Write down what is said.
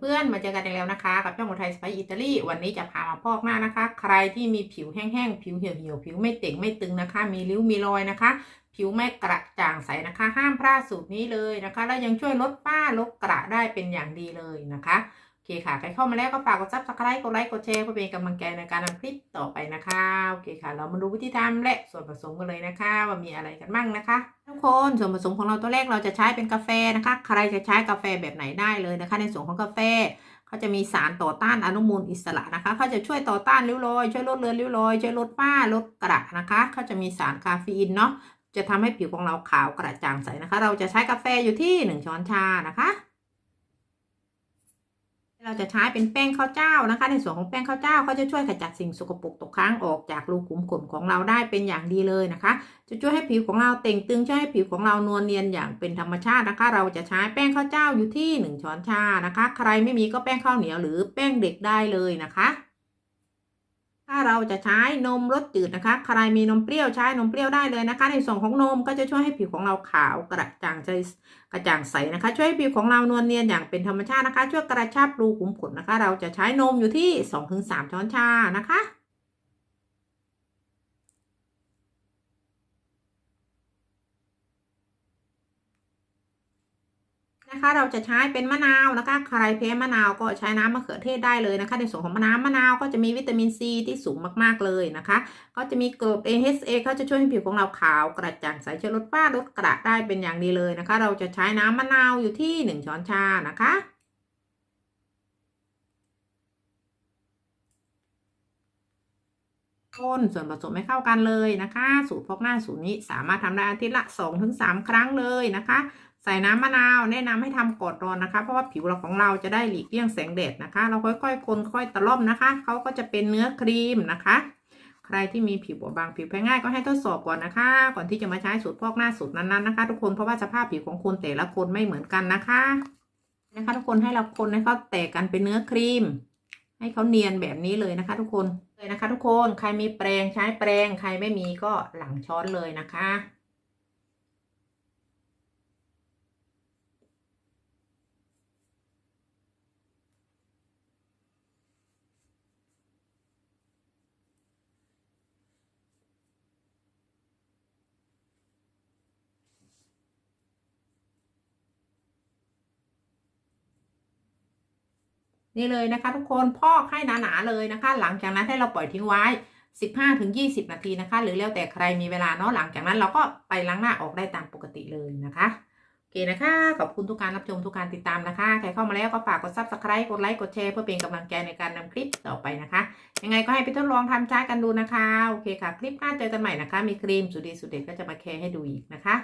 เพื่อนๆมาเจอกันอีกแล้วนะคะ กับช่องคนไทยสไปอิตาลีวันนี้จะพามาพอกหน้านะคะ ใครที่มีผิวแห้งๆผิวเหี่ยวๆผิวไม่เต่งไม่ตึงนะคะ มีริ้วมีรอยนะคะ ผิวไม่กระจ่างใสนะคะ ห้ามพลาดสูตรนี้เลยนะคะแล้วยังช่วยลดฝ้าลดกระได้เป็นอย่างดีเลยนะคะโอเคค่ะใครเข้ามาแล้วก็ฝากกดซับสไครต์กดไลค์กดแชร์เพื่อเป็นกำลังใจในการทำคลิปต่อไปนะคะโอเคค่ะ เรามาดูวิธีทำและส่วนผสมกันเลยนะคะ ว่ามีอะไรกันบ้างนะคะ คนส่วนผสมของเราตัวแรกเราจะใช้เป็นกาแฟนะคะ ใครจะใช้กาแฟแบบไหนได้เลยนะคะ ในส่วนของกาแฟเขาจะมีสารต่อต้านอนุมูลอิสระนะคะเขาจะช่วยต่อต้านริ้วรอยช่วยลดเลือนริ้วรอยช่วยลดฝ้าลดกระนะคะเขาจะมีสารคาเฟอีนเนาะจะทำให้ผิวของเราขาวกระจ่างใสนะคะ เราจะใช้กาแฟอยู่ที่หนึ่งช้อนชานะคะ เราจะใช้เป็นแป้งข้าวเจ้านะคะ ในส่วนของแป้งข้าวเจ้าเขาจะช่วยขจัดสิ่งสกปรกตกค้างออกจากรูขุมขนของเราได้เป็นอย่างดีเลยนะคะ จะช่วยให้ผิวของเราเต่งตึงช่วยให้ผิวของเรานวลเนียนอย่างเป็นธรรมชาตินะคะ เราจะใช้แป้งข้าวเจ้าอยู่ที่หนึ่งช้อนชานะคะ ใครไม่มีก็แป้งข้าวเหนียวหรือแป้งเด็กได้เลยนะคะ ถ้าเราจะใช้นมรสจืดนะคะ ใครมีนมเปรี้ยวใช้นมเปรี้ยวได้เลยนะคะ ในส่วนของนมก็จะช่วยให้ผิวของเราขาวกระจ่างใสกระจ่างใสนะคะ ช่วยให้ผิวของเรานวลเนียนอย่างเป็นธรรมชาตินะคะ ช่วยกระชับรูขุมขนนะคะ เราจะใช้นมอยู่ที่ 2-3 ช้อนชานะคะ นะคะ เราจะใช้เป็นมะนาวนะคะ ใครแพ้มะนาวก็ใช้น้ำมะเขือเทศได้เลยนะคะ ในส่วนของมะนาวมะนาวก็จะมีวิตามินซีที่สูงมากๆเลยนะคะ ก็จะมีกรด AHA เขาจะช่วยให้ผิวของเราขาวกระจ่างใสช่วยลดฝ้าลดกระได้เป็นอย่างดีเลยนะคะ เราจะใช้น้ำมะนาวอยู่ที่ 1 ช้อนชานะคะคนส่วนผสมให้เข้ากันเลยนะคะ สูตรพอกหน้าสูตรนี้สามารถทำได้อาทิตย์ละ 2-3 ครั้งเลยนะคะ ใส่น้ำมะนาวแนะนำให้ทำก่อนนอนนะคะ เพราะว่าผิวเราของเราจะได้หลีกเลี่ยงแสงแดดนะคะ เราค่อยๆคนค่อยตะล่อมนะคะเขาก็จะเป็นเนื้อครีมนะคะ ใครที่มีผิวบอบบางผิวแพ้ง่ายก็ให้ทดสอบก่อนนะคะ ก่อนที่จะมาใช้สูตรพอกหน้าสูตรนั้นๆนะคะ ทุกคนเพราะว่าสภาพผิวของคนแต่ละคนไม่เหมือนกันนะคะนะคะทุกคนให้เราคนให้เขาแตกกันเป็นเนื้อครีม ให้เขาเนียนแบบนี้เลยนะคะ ทุกคนเลยนะคะ ทุกคนใครมีแปรงใช้แปรงใครไม่มีก็หลังช้อนเลยนะคะ นี่เลยนะคะ ทุกคนพอกให้หนาๆเลยนะคะ หลังจากนั้นให้เราปล่อยทิ้งไว้ 15ถึง20 นาทีนะคะ หรือแล้วแต่ใครมีเวลาเนาะหลังจากนั้นเราก็ไปล้างหน้าออกได้ตามปกติเลยนะคะโอเคนะคะ ขอบคุณทุกการรับชมทุกการติดตามนะคะ ใครเข้ามาแล้วก็ฝากกด subscribe กดไลค์กดแชร์เพื่อเป็นกำลังใจในการนำคลิปต่อไปนะคะ ยังไงก็ให้ไปทดลองทำใช้กันดูนะคะโอเคค่ะคลิปหน้าเจอกันใหม่นะคะ มีครีมสุดดีสุดเด็ดก็จะมาแชร์ให้ดูอีกนะคะ